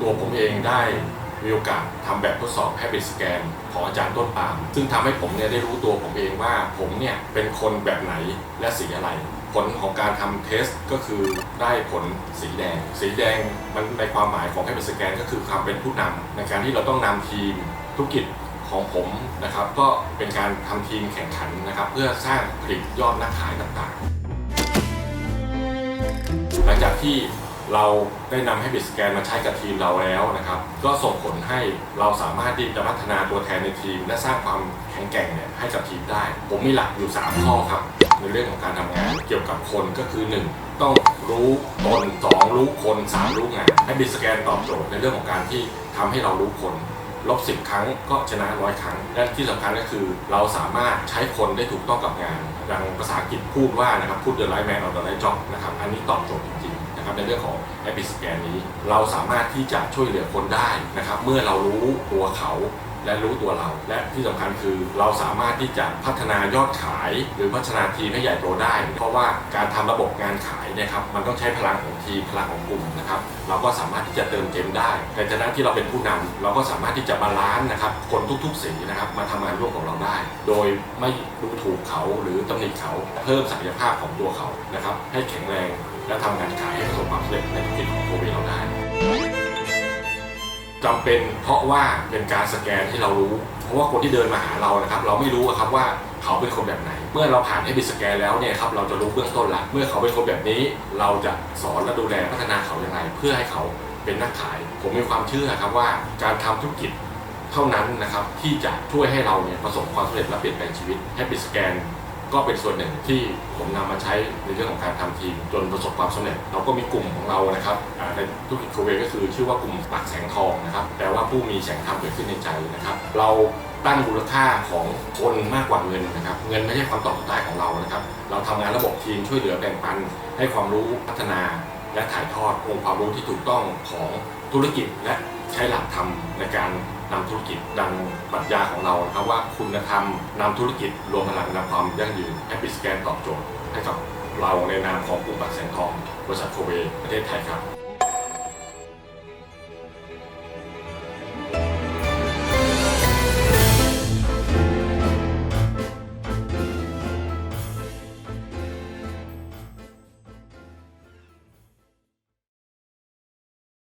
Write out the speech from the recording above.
ตัวผมเองได้มีโอกาสทำแบบทดสอบ Habit Scan ของอาจารย์ต้นปามซึ่งทำให้ผมเนี่ยได้รู้ตัวผมเองว่าผมเนี่ยเป็นคนแบบไหนและสีอะไร ผลของการทำเทสก็คือได้ผลสีแดง สีแดงมันในความหมายของ Habit Scan ก็คือความเป็นผู้นำในการที่เราต้องนำทีมธุรกิจของผมนะครับ ก็เป็นการทำทีมแข่งขันนะครับ เพื่อสร้างผลิตยอดนักขายต่างๆ หลังจากที่ เราได้นำให้บิสแกนมาใช้กับทีมเราแล้วนะครับ ก็ส่งผลให้เราสามารถที่จะพัฒนาตัวแทนในทีม และสร้างความแข็งแกร่งเนี่ยให้กับทีมได้ ผมมีหลักอยู่ 3 ข้อครับ ในเรื่องของการทำงานเกี่ยวกับคนก็คือ 1 ต้องรู้ตน 2 รู้คน 3 รู้งาน ให้บิสแกนตอบโจทย์ในเรื่องของการที่ทำให้เรารู้คน ลบสิบครั้งก็ชนะร้อยครั้ง และที่สำคัญก็คือเราสามารถใช้คนได้ถูกต้องกับงานดังภาษาอังกฤษพูดว่านะครับพูด the right man on the right job นะครับ อันนี้ตอบโจทย์จริงๆ นะครับในเรื่องของ a p i s c a n นี้ เราสามารถที่จะช่วยเหลือคนได้นะครับ เมื่อเรารู้ตัวเขา และรู้ตัวเรา และที่สำคัญคือเราสามารถที่จะพัฒนายอดขาย หรือพัฒนาทีมให้ใหญ่โตได้ เพราะว่าการทำระบบงานขายเนะครับมันต้องใช้พลังของทีมพลังของกลุ่มนะครับเราก็สามารถที่จะเติมเต็มได้ในฐานะที่เราเป็นผู้นำเราก็สามารถที่จะบาลานซ์นะครับคนทุกๆสีนะครับมาทำงานร่วมกับเราได้ โดยไม่ดูถูกเขาหรือตำหนิเขาเพิ่มศักยภาพของตัวเขานะครับให้แข็งแรงและทำงานขายให้ประสบความสำเร็จใน จำเป็นเพราะว่าเป็นการสแกนที่เรารู้ เพราะว่าคนที่เดินมาหาเรานะครับ เราไม่รู้ครับว่าเขาเป็นคนแบบไหน เมื่อเราผ่านให้บิสแกนแล้วเนี่ยครับเราจะรู้เบื้องต้นละเมื่อเขาเป็นคนแบบนี้ เราจะสอนและดูแลพัฒนาเขาอย่างไรเพื่อให้เขาเป็นนักขาย ผมมีความเชื่อครับว่าการทำธุรกิจเท่านั้นนะครับที่จะช่วยให้เราเนี่ยประสบความสำเร็จและเปลี่ยนแปลงชีวิตให้บิสแกน ก็เป็นส่วนหนึ่งที่ผมนำมาใช้ในเรื่องของการทำทีมจนประสบความสำเร็จเราก็มีกลุ่มของเรานะครับในธุรกิจโคเวก็คือชื่อว่ากลุ่มปักแสงทองนะครับแปลว่าผู้มีแสงธรรมเกิดขึ้นในใจนะครับ เราตั้งมูลค่าของคนมากกว่าเงินนะครับ เงินไม่ใช่ความตอบสุดท้ายของเรานะครับ เราทำงานระบบทีมช่วยเหลือแบ่งปัน ให้ความรู้พัฒนา และถ่ายทอดองค์ความรู้ที่ถูกต้องของธุรกิจและ ใช้หลักธรรมในการนำธุรกิจดังปรัชญาของเรานะครับว่าคุณธรรมนำธุรกิจรวมพลังนำความยั่งยืนแอปพิสแกนตอบโจทย์ให้กับเราในนามของกลุ่มบัตรแสงทองบริษัทโคเวประเทศไทยครับ